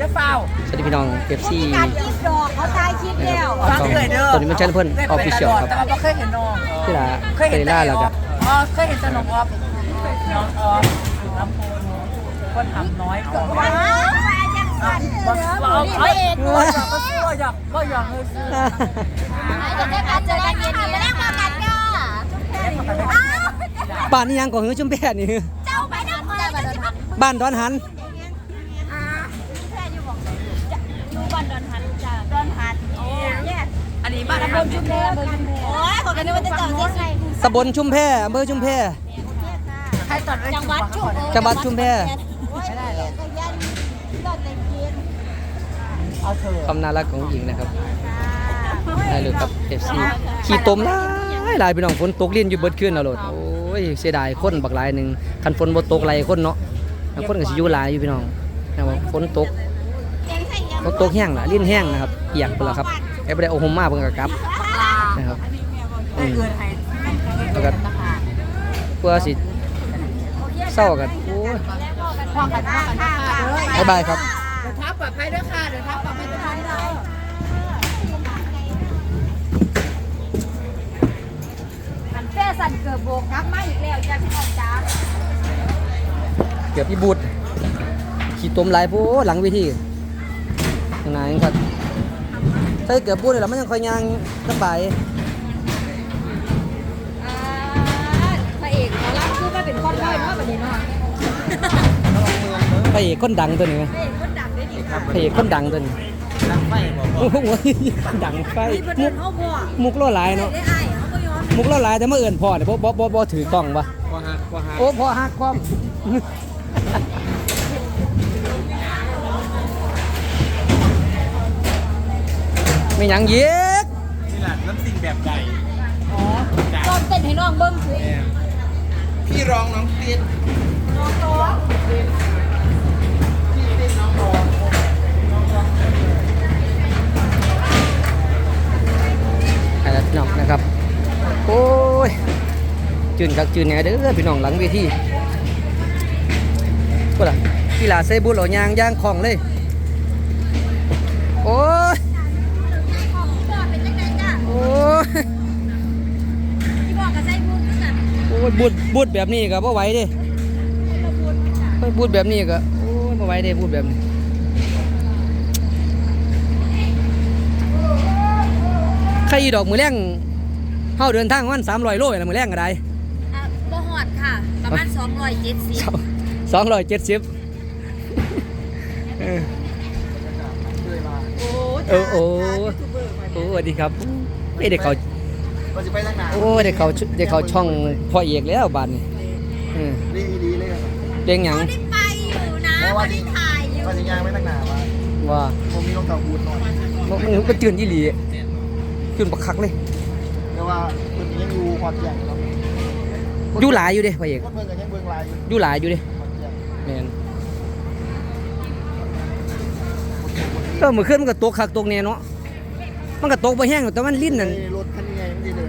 จะเฝ้าสวัสดีพี่น้องเอฟซีการคิดดอกเขาตายคิดแล้วฟังเลยเด้อตัวนี้มันใช่เพื่อนออฟฟิเชียลครับแต่ว่าบ่เคยเห็นน้องที่ละเคยเตเห็นล่าแล้วก็อ๋อเคยเห็นแต่น้องออฟน้องออฟลำพูนคนทำน้อยกว่าว้าวจังสันบ่บ่เอาเอาบ่อยากก็ซื้อบ่อยากบ่อยากเลยซื้อจะได้มาเจอกันเย็นนี้ไม่ได้มากันก็อ้าวบ้านนี้ยังก่อหือชุมแพนี่หือเจ้าไปน้ำเลยจะสิมาบ้านดอนหัน อ่าแค่อยู่บอกจะอยู่บ้านดอนหันจ้ะดอนหันโอ้ย อันนี้บ้านตำบลชุมแพอำเภอชุมแพโอ้ยขอกันนึกว่าจะเจ้าที่ใส่ตำบลชุมแพอำเภอชุมแพใครตัดไว้จังหวัดชุมจังหวัดชุมแพไม่ได้หรอกก็ยันก็แต่เกียนเอาเถอะความน่ารักของหญิงนะครับได้เลยครับเอฟซีขี่ตมหลายหลายพี่น้องฝนตกลิ้นอยู่เบิดคืนแล้วโลดโอ้ยเสียดายคนบักหลายหนึงคันฝนบ่ตกไหลายคนเนาะแล้วคนก็สิอยู่หลายอยู่พี่น้องนะครับฝนตกฝนตกแห้งล่ะลิ้นแห้งนะครับเปียกไปแล้วครับ ไอ้บ่ได้เอาห่มมาเพิ่นก็กลับนะครับอืมเกินให้แล้วก็เพื่อสิเศร้ากันโอ้ยพ่อกันพ่อกันนะคะเด้อบ๊ายบายครับเดี๋ยวทับปลอดภัยด้วยค่ะเดี๋ยวทับปลอดภัยทุกท่านเลยมันแป้สั่นเกือบโบกครับมาอีกแล้วจ้าพี่น้องจ้าเกือบพี่บูดขี่ตมหลายโพหลังเวทีข้างในครับ ถ้าเกือบบูดเลยล่ะมันยังคอยยางสบายอ่าพระเอกหมอลำคือมาเป็นคนร้อยเนาะแบบนี้เนาะพระเอกคนดังตัวนี้ไหมพระเอกคนดังได้ดีค่ะพระเอกคนดังตัวนี้ดังไฟบอกโอ้โหดังไฟมีประมุเด็กนเขาพ่อมุกล่อหลายเนาะได้ไอ้เขาก็ย้อนมุกล่อหลายแต่มาเอื่นพ่อเนี่ยบ่บ่บ่บ่ถือกล้องปะว่าฮักว่าฮักโอ้พ่อฮักความ ไม่หยังเย็กนี่แหละน้ำสิ่งแบบใดอ๋อลองเต้นให้น้องเบิ้งสิพี่ร้องน้องเตี้ยนน้องร้องไอ้ละพี่น้องนะครับ โอ้ยจืนกักจืนแหน่เด้อพี่น้องหลังเวทีก็ล่ะกีฬาเซบุญเหล่ายางยางของเลย โอ้ย ของจอดเป็นยังไงจ้ะ โอ้ย ที่บอกกับไส้บุ้งคือกันโอ้ยบูดบูดแบบนี้ก็บ่ไหวเด้เฮ้ยบูดแบบนี้ก็โอ้ยบ่ไหวเด้บูดแบบนี้ใครอีดอกมือแรงเฮาเดินทางวัน300โลแล้วมือแรงก็ได้อะบ่หอดค่ะ ประมาณ270สองร้อยเจ็ดสิบเออโอ้เออโอ้โอ้สวัสดีครับ เอ้ยเด็กเขาเราจะไปทางไหนโอ้เด็กเขาเด็กเขาช่องพ่อเอกแล้วบ้านนี่เออดีดีเลยเลี้ยงหยังไม่ได้ไปอยู่นะไม่ได้ถ่ายอยู่ ว่าจะย่างไม่ตั้งหนาว่าว่าผมมีรองเท้าบูทหน่อยมันมันมันจืนยี่หลีจืนบักคักเลยแต่ว่ามันยังอยู่ความเสี่ยงครับอยู่หลายอยู่เด้พ่อเอกคนเมืองกันยังเมืองลายอยู่อยู่หลายอยู่เด้ความเสี่ยงแม่นก็เมื่อคืนมันก็ตกคักตกแน่เนาะ มันก็ตกบ่แห้งหรอกแต่มันลิ้นนั่นรถคันนี้ไงมันจะเดิน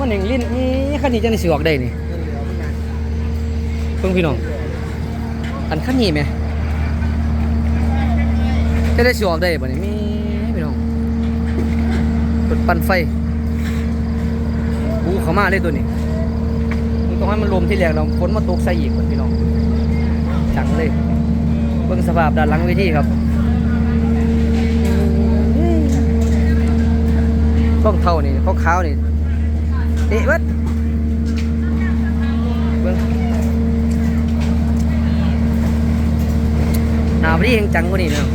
มันเองลิ้นนี่คันนี้จังได้สิออกได้นี่เดินเหลือมันไงเพิ่งพี่น้องอันขั้นนี้ไหมจะได้สิออกได้ป่ะนี่มีพี่น้องรถปั่นไฟบูเข้ามาเลยตัวนี้มันต้องให้มันลมที่แรงเราฝนมาตกใส่อีกก่อนพี่น้องจังเลยเบิ่งสภาพด้านหลังเวทีครับ ช่องเท่านี่ขาวๆนี่เตะเบิดเบิ่งหนาวพอดีเฮงจังกว่านี้เนาะ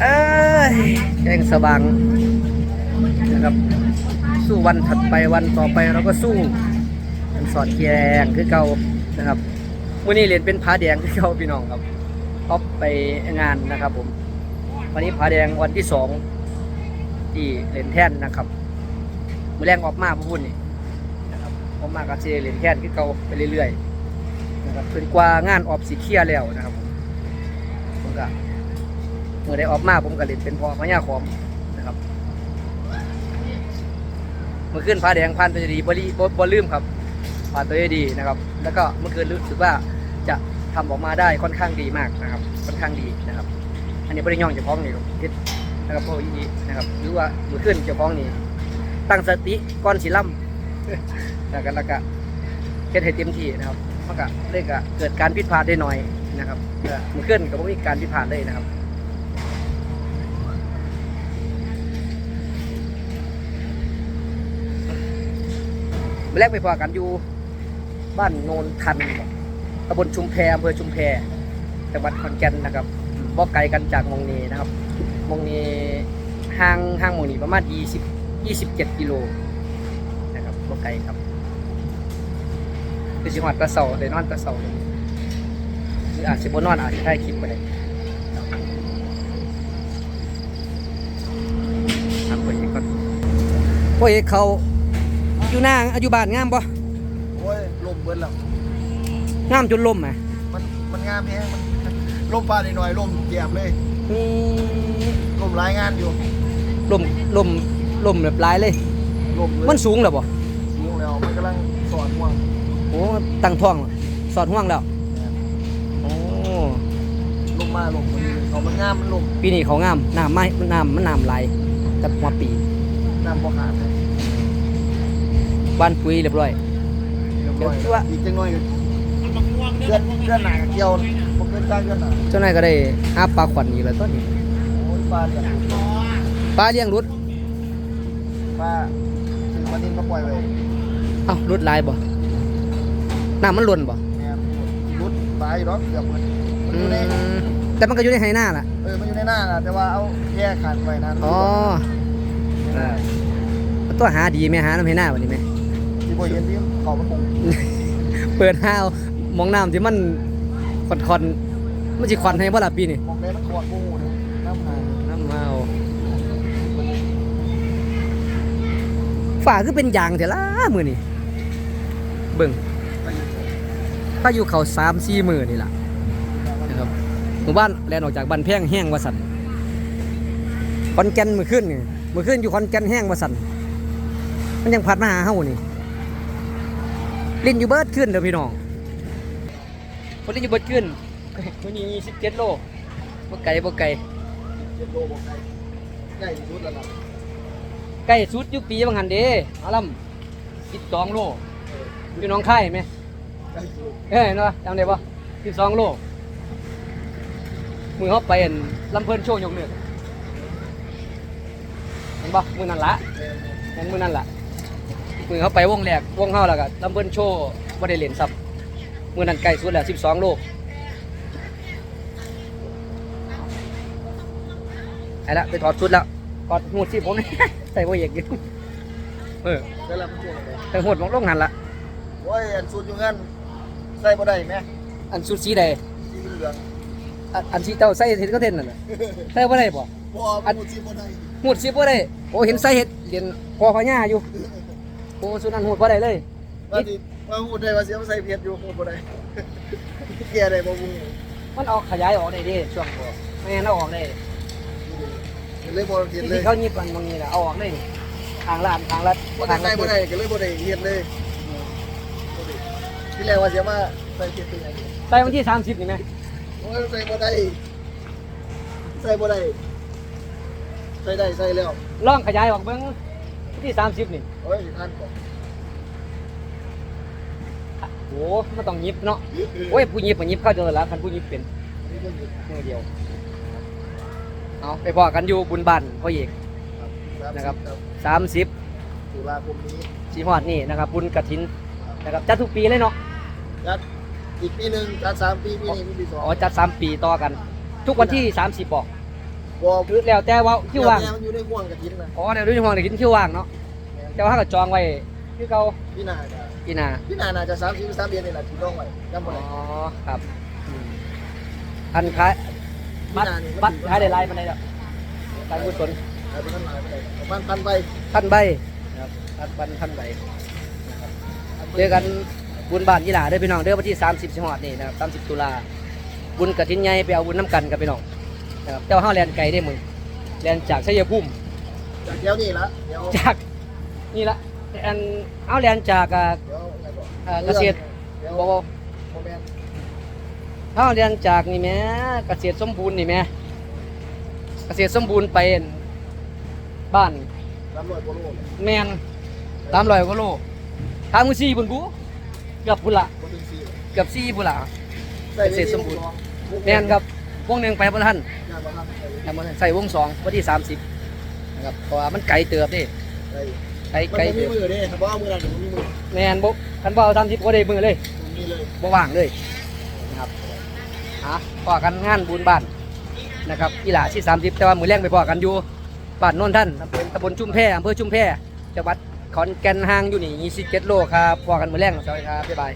เอ้ยแจ้งสว่างนะครับ สู้วันถัดไปวันต่อไปเราก็สู้มันสอดแยงคือเก่านะครับวันนี้เรียนเป็นผาแดงคือเก่าพี่น้องครับท็อปไปงานนะครับ ผม วันนี้ผาแดงวันที่สองที่เหรียญแท่นนะครับมือแรงออกมากพูดนี่นะครับออกมากับเจเหรียญแท่นที่เก่าไปเรื่อยๆนะครับจนกว่างานออกสีเคียแล้วนะครับผมก็เมื่อได้ออกมากผมก็เล่นเป็นพอพญาขอมนะครับเมื่อคืนฟ้าแดงผ่านไปดีบริบ่บ่ลืมครับผ่านตัวด้ดีนะครับ แล้วก็เมื่อคืนรู้สึกว่าจะทำออกมาได้ค่อนข้างดีมากนะครับ ค่อนข้างดีนะครับ อันนี้บริย่องเจ้าของนี่ครับคิดนะครับพวกอีนะครับหรือว่าเมื่อคืนเจ้าของนี่ตั้งสติก่อนสิล่ำแล้วก็แล้วก็เฮ็ดให้เต็มที่นะครับมันก็เลยก็เกิดการผิดพลาดได้หน่อยนะครับเมื่อคืนก็บ่มีการผิดพลาดเลยนะครับ แรกไปพอกันอยู่ บ้านโนนทันตำบลชุมแพอำเภอชุมแพจังหวัดขอนแก่นนะครับบ่ไกลกันจากมงนีนะครับมงนีห่างห่างมงนีประมาณ 20 27กิโลนะครับบ่ไกลครับคือสิฮอดตะเสาได้นอนตะเสาเลยหรืออาจสิบ่นอนอาจสิถ่ายคลิปได้ครับไปอีกก่อนโอ้ยเขา อยู่หน้าอยู่บ้านงามบ่โอ้ยลมเบิ้ลแล้วงามจนล่มอะมันมันงามแฮงมันลมปลาหน่อยๆลมแยบเลยอืมลมรายงานอยู่ล่มล่มล่มแบบหลายเลย ลมเลยมันสูงเหรอบ่สูงแล้วมันกำลังสอนห่วงโอ้ตั้งท้องเหรอสอดห่วงแล้วโอ้ลมมาลมมันเขามันงามมันลมปีนี้เขางามน้ำไม่น้ำมันน้ำไหลกับหัวปีน้ำบ่ขาดเลย บ้านปุ๋ยเรียบร้อยเรียบร้อยเดี๋ยวว่าอีกจังหน่อยก็เดือนเดือนหน้าก็เกี่ยวบ่เกินกลางเดือนหน้าเจ้านายก็ได้หาปลาขวัญอีกแล้วตอนนี้โอ้ยปลาเนี่ยปลาเลี้ยงรุดปลาถึงวันนี้ก็ปล่อยไว้เอ้ารุดหลายบ่น้ำมันล้นบ่แม่นรุดตายอยู่ดอกเกือบหมดมันอือยู่ในมแต่มันก็อยู่ในไหหน้าล่ะเออมันอยู่ในหน้าน่ะแต่ว่าเอาแยกขาดไว้นะอ๋อเออตัวหาดีไหมหาน้ำไหหน้าวันนี้ไหม ที่บ่เห็นที่เขามันคงเปิดห้าวมองน้ำที่มันคอนคอนๆมันสิควันให้บ่ล่ะปีนี่มองได้มันขอดโมโหเลยน้ำหาน้ำเมาฝ่าคือเป็นยางเถอะล่ะมือนี่เบิ่งถ้าอยู่เขาสามสี่มือนี่ล่ะนะครับหมู่บ้านแลนออกจากบ้านแพงแห้งวสันคอนแกนมือขึ้นนี่มือขึ้นอยู่คอนแกนแห้งวสันมันยังพัดมาหาเฮานี่ ล่นอยู่เบิร์ดขึ้นเด้อพี่น้องคนเล่นอยู่เบิร์ดขึ้นวันนี้สิบเจ็ดโลบ่ไกลบ่ไกลเจ็ดโลบอกใกล้ใกล้ที่สุดแล้วนะใกล้สุดอยุปีบางหันเด้อาลัมสิบสองโลอยู่หน้องค่ายไหมใกล้ที่สุดเอ้ยเห็นปะจำได้ปะสิบสองโลมือเขาไปเห็นลำเพลินโชว์ยกเนื้อเห็นปะมือนั่นละแม่นเห็นมือนั่นละ มือเขาไปวงแรกวงเฮาแล้วก็ลำเพลินโชว์บ่ได้เล่นซับมือนั้นใกล้สุดแล้วสิบสองโลไอ้ละไปถอดชุดแล้วกอดหูดสิผมใส่โบเอกอยู่เออๆได้แล้วมันช่วงไหนแต่หูดมองลงหันละโอ้ยอันสุดอยู่งั้นใส่บ่ได้แม่อันสุดสีใดสีเหลืองอันอันสีเต้าใส่เห็ดก็เท่นนั่นน่ะใส่บ่ได้บ่บ่มันสีบ่ได้หูดสิบ่ได้โอ้เห็นใส่เห็ดเรียนพอพญาอยู่ โอ้สุดนั้นหูดบ่ได้เลย ว่าสิว่าพูดได้ว่าเสียมาใส่เพชรอยู่พูดบ่ได้เกียร์ได้บ่บุ้งมันออกขยายออกได้เดิช่วงบ่ไม่งั้นเอาออกได้เลยบ่เห็นเลที่ยเขาหยิบมันบางนี้น่ะเอาออกได้นี่ทางลาดทางลัดบ่ทาได้งลัดใส่บ่ได้ก็เลยบ่ได้เฮ็ดเลยบ่ได้ที่แรกว่าเสียมาใส่เพชรเป็นไงใส่วันที่30นี่แม่โอ้ยใส่บ่ได้ใส่บ่ได้ใส่ได้ใส่แล้วลองขยายออกเบิ่ง วันที่30นี่โอ้ยท่านก่อนโอ้มันต้องหยิบเนาะโอ้ยผู้หยิบก็หยิบเข้าเจอแล้วคันผู้หยิบเป็นมือเดียวเอาไปพอกันอยู่บุญบ้านพ่อเอก นะครับ30ตุลาคมนี้สีหอดนี่นะครับ บุญกระถินนะครับจัดทุกปีเลยเนาะจัดอีกปีหนึ่งจัดสามปีปีนี้ปีที่สองอ๋อจัดสามปีต่อกัน ทุกวันที่30บอก บอคือแล้วแต่ว่าคิวว่างแมันอยู่ในห่วงกระถินนะอ๋อในรุ่นห้องได้กินคิวว่างเนาะแต่ว่าถ้าเกิดจองไว้คือเขาพี่นาจะอีนาพี่นาน่าจะสามสิบสามเดือนนี่แหละที่ต้องไว้จำบ่อ๋อได้ครับอืมอันขายบัตรบัตรขายได้ไลน์มาได้แล้วการกุศลแต่เป็นท่านหลายไปเลยประมาณพันใบพันใบนะครับพันพันพันใบนะครับเจอกันบุญบ้านยี่หลาเด้อพี่น้องเด้อวันที่ 30สิงหาคมนี่นะครับ30 ตุลาบุญกระถินใหญ่ไปเอาบุญน้ำกันกับพี่น้องนะ ครับ แต่ว่าเฮาแลนไกลได้มึงแลนจากชัยภูมิจากเดี๋ยวนี่ละเดี๋ยวจากนี่ละอันเอาแลนจากอ่าเดี๋ยวอะไรบอกอ่าเกษตรเดี๋ยวบ่บ่โมเมนต์เอาแลนจากนี่แหม่เกษตรสมบูรณ์นี่แหม่เกษตรสมบูรณ์ไปอั่นบ้านน้ำลอยโปโลแมนตามรอยกว่าโลทางมือซีบุญบุเกือบบุญละโปรตีนซีเกือบซีบุญละใส่เกษตรสมบูรณ์ แมนครับ วงหนึ่งไปบนท่านงานบ้านใส่แต่มันใส่วงสองวันที่สามสิบนะครับเพราะว่ามันไกลเติบเดิใส่ไกลมันไกลบ่มีเติบมือเด้ครับเพราะเอามือเราเดี๋ยวมันมีมือแมนบุคันบ่เอาทำทิพย์ก็ได้มือเลยมันมีเลยบ่ว่างเลยนะครับอะพอกันงานบุญบ้านนะครับอีหลาที่สามสิบแต่ว่ามือแรงไปพอกันอยู่บ้านโนนท่านอำเภอตำบลชุมแพอำเภอชุมแพจังหวัดขอนแก่นห่างอยู่นี่27โลครับพอกันมือแรงสวัสดีครับบ๊ายบาย